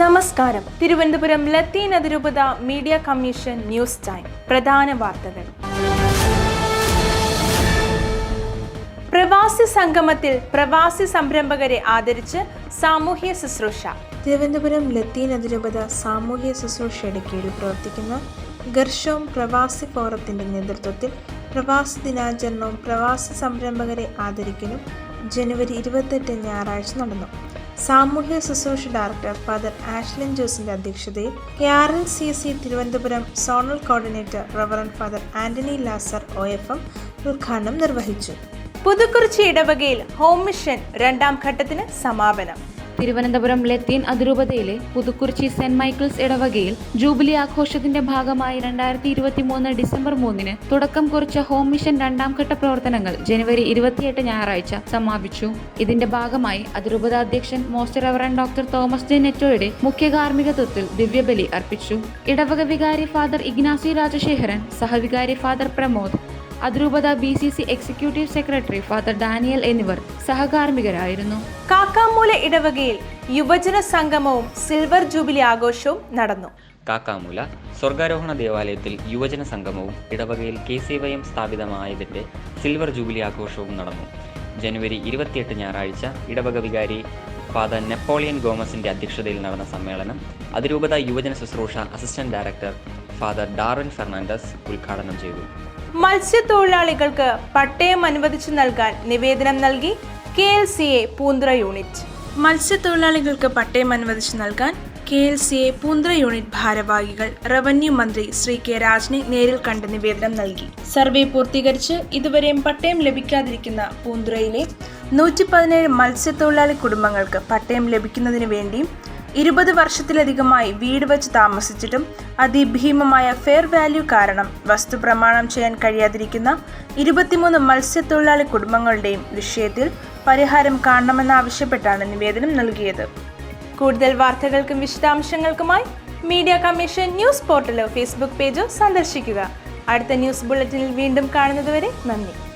നമസ്കാരം. തിരുവനന്തപുരം ലത്തീൻ അതിരൂപത media commission news time. പ്രധാന വാർത്തകൾ. പ്രവാസി സംഗമത്തിൽ പ്രവാസി സംരംഭകരെ ആദരിച്ച് സാമൂഹ്യ ശുശ്രൂഷ. തിരുവനന്തപുരം ലത്തീൻ അതിരൂപത സാമൂഹ്യ ശുശ്രൂഷയുടെ കീഴിൽ പ്രവർത്തിക്കുന്ന ഗർഷോം പ്രവാസി ഫോറത്തിന്റെ നേതൃത്വത്തിൽ പ്രവാസി ദിനാചരണവും പ്രവാസി സംരംഭകരെ ആദരിക്കലും ജനുവരി ഇരുപത്തെട്ട് ഞായറാഴ്ച നടന്നു. സാമൂഹ്യ ശുശ്രൂഷ ഡയറക്ടർ ഫാദർ ആഷ്ലിൻ ജോസിന്റെ അധ്യക്ഷതയിൽ K R C C Thiruvananthapuram zonal coordinator reverend Father Antony Lazar O F M ഉദ്ഘാടനം നിർവഹിച്ചു. പുതുക്കുറിച്ചി ഇടവകയിൽ ഹോം മിഷൻ രണ്ടാം ഘട്ടത്തിന് സമാപനം. തിരുവനന്തപുരം ലത്തീൻ അതിരൂപതയിലെ പുതുക്കുറിച്ചി സെന്റ് മൈക്കിൾസ് ഇടവകയിൽ ജൂബിലി ആഘോഷത്തിന്റെ ഭാഗമായി രണ്ടായിരത്തി ഇരുപത്തി മൂന്ന് ഡിസംബർ മൂന്നിന് തുടക്കം കുറിച്ച ഹോം മിഷൻ രണ്ടാം ഘട്ട പ്രവർത്തനങ്ങൾ ജനുവരി ഇരുപത്തിയെട്ട് ഞായറാഴ്ച സമാപിച്ചു. ഇതിന്റെ ഭാഗമായി അതിരൂപത അധ്യക്ഷൻ most reverend doctor Thomas J നെറ്റോയുടെ മുഖ്യ കാർമ്മികത്വത്തിൽ ദിവ്യബലി അർപ്പിച്ചു. ഇടവക വികാരി ഫാദർ ഇഗ്നാസി രാജശേഖരൻ സഹവികാരി ഫാദർ പ്രമോദ് അതിരൂപത B C C executive secretary Father Daniel എന്നിവർ സഹകാർമികരായിരുന്നു കാക്കാമൂല ഇടവകയിൽ യുവജന സംഗമവും സിൽവർ ജൂബിലി ആഘോഷവും നടന്നു. കാക്കാമൂല സ്വർഗാരോഹണ ദേവാലയത്തിൽ യുവജന സംഗമവും ഇടവകയിൽ കെ സി വൈ എം സ്ഥാപിതമായതിന്റെ സിൽവർ ജൂബിലി ആഘോഷവും നടന്നു. ജനുവരി ഇരുപത്തിയെട്ട് ഞായറാഴ്ച ഇടവക വികാരി ഫാദർ നെപ്പോളിയൻ ഗോമസിന്റെ അധ്യക്ഷതയിൽ നടന്ന സമ്മേളനം അതിരൂപത യുവജന ശുശ്രൂഷ assistant director Father Darren Fernandez ഉദ്ഘാടനം ചെയ്തു. മത്സ്യത്തൊഴിലാളികൾക്ക് പട്ടയം അനുവദിച്ചു നൽകാൻ നിവേദനം നൽകി K L C A Poonthura unit. മത്സ്യത്തൊഴിലാളികൾക്ക് പട്ടയം അനുവദിച്ചു നൽകാൻ K L C A Poonthura unit ഭാരവാഹികൾ റവന്യൂ മന്ത്രി ശ്രീ കെ രാജനെ നേരിൽ കണ്ട് നിവേദനം നൽകി. സർവേ പൂർത്തീകരിച്ച് ഇതുവരെയും പട്ടയം ലഭിക്കാതിരിക്കുന്ന പൂന്തുറയിലെ നൂറ്റി പതിനേഴ് മത്സ്യത്തൊഴിലാളി കുടുംബങ്ങൾക്ക് പട്ടയം ലഭിക്കുന്നതിന് വേണ്ടിയും ഇരുപത് വർഷത്തിലധികമായി വീട് വച്ച് താമസിച്ചിട്ടും അതിഭീമമായ ഫെയർ വാല്യൂ കാരണം വസ്തു പ്രമാണം ചെയ്യാൻ കഴിയാതിരിക്കുന്ന ഇരുപത്തിമൂന്ന് മത്സ്യത്തൊഴിലാളി കുടുംബങ്ങളുടെയും വിഷയത്തിൽ പരിഹാരം കാണണമെന്നാവശ്യപ്പെട്ടാണ് നിവേദനം നൽകിയത്. കൂടുതൽ വാർത്തകൾക്കും വിശദാംശങ്ങൾക്കുമായി മീഡിയ കമ്മീഷൻ ന്യൂസ് പോർട്ടലോ ഫേസ്ബുക്ക് പേജോ സന്ദർശിക്കുക. അടുത്ത ന്യൂസ് ബുള്ളറ്റിനിൽ വീണ്ടും കാണുന്നതുവരെ നന്ദി.